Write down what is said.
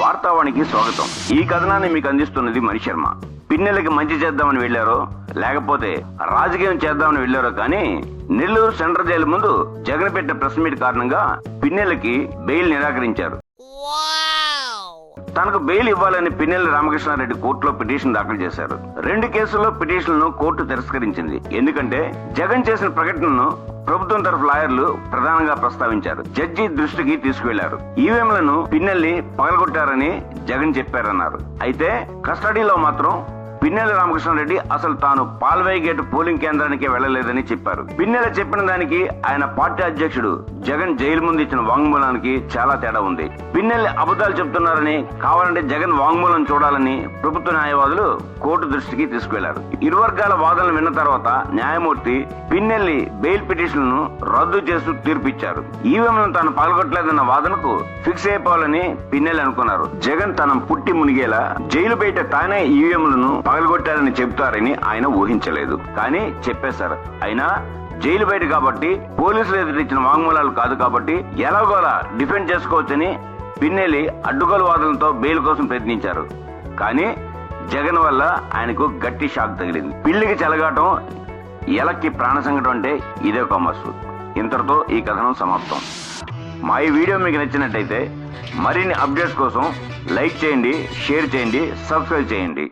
వార్తావానికి స్వాగతం. ఈ కథనాన్ని మీకు అందిస్తున్నది మణిశర్మ పిన్నెలకి మంచి చేద్దామని వెళ్ళారో లేకపోతే రాజకీయం చేద్దామని వెళ్ళారో కానీ నెల్లూరు సెంట్రల్ జైలు ముందు జగన్ పెట్టిన ప్రెస్ మీట్ కారణంగా పిన్నెలకి బెయిల్ నిరాకరించారు. తనకు బెయిల్ ఇవ్వాలని పిన్నెల రామకృష్ణారెడ్డి కోర్టులో పిటిషన్ దాఖలు చేశారు. రెండు కేసుల్లో పిటిషన్లను కోర్టు తిరస్కరించింది. ఎందుకంటే జగన్ చేసిన ప్రకటనను ప్రభుత్వం తరఫు లాయర్లు ప్రధానంగా ప్రస్తావించారు. జడ్జి దృష్టికి తీసుకువెళ్ళారు. ఈవీఎంలను పిన్నెల్లి పగలగొట్టారని జగన్ చెప్పారన్నారు. అయితే కస్టడీలో మాత్రం పిన్నెల రామకృష్ణారెడ్డి అసలు తాను పాల్వై గేట్ పోలింగ్ కేంద్రానికి వెళ్ళలేదని చెప్పారు. పిన్నెల చెప్పిన దానికి ఆయన పార్టీ అధ్యక్షుడు జగన్ జైలు ముందు ఇచ్చిన వాంగ్మూలానికి చాలా తేడా ఉంది. పిన్నెల్లి అబద్ధాలు చెప్తున్నారని కావాలంటే జగన్ వాంగ్మూలం చూడాలని ప్రభుత్వ న్యాయవాదులు కోర్టు దృష్టికి తీసుకువెళ్ళారు. ఇరు వర్గాల వాదనలు విన్న తర్వాత న్యాయమూర్తి పిన్నెల్లి బెయిల్ పిటిషన్లను రద్దు చేస్తూ తీర్పిచ్చారు. ఈవీఎంలను తాను పాల్గొట్టలేదన్న వాదనకు ఫిక్స్ అయిపోవాలని పిన్నెల్లి అనుకున్నారు. జగన్ తన పుట్టి మునిగేలా జైలు బయట తానే ఈవీఎంలను పగలగొట్టారని చెబుతారని ఆయన ఊహించలేదు. కానీ చెప్పేశారు అయినా జైలు బయట కాబట్టి పోలీసులు ఎదురించిన వాంగ్మూలాలు కాదు కాబట్టి ఎలాగోలా డిఫెండ్ చేసుకోవచ్చని పిన్నెలి అడ్డుగోలు వాదనతో బెయిల్ కోసం ప్రయత్నించారు. కానీ జగన్ వల్ల ఆయనకు గట్టి షాక్ తగిలింది. పిల్లికి చెలగాటం ఎలక్కి ప్రాణ సంకటం అంటే ఇదే కామర్సు ఇంతటితో ఈ కథనం సమాప్తం. మా ఈ వీడియో మీకు నచ్చినట్టయితే మరిన్ని అప్డేట్స్ కోసం లైక్ చేయండి షేర్ చేయండి సబ్స్క్రైబ్ చేయండి.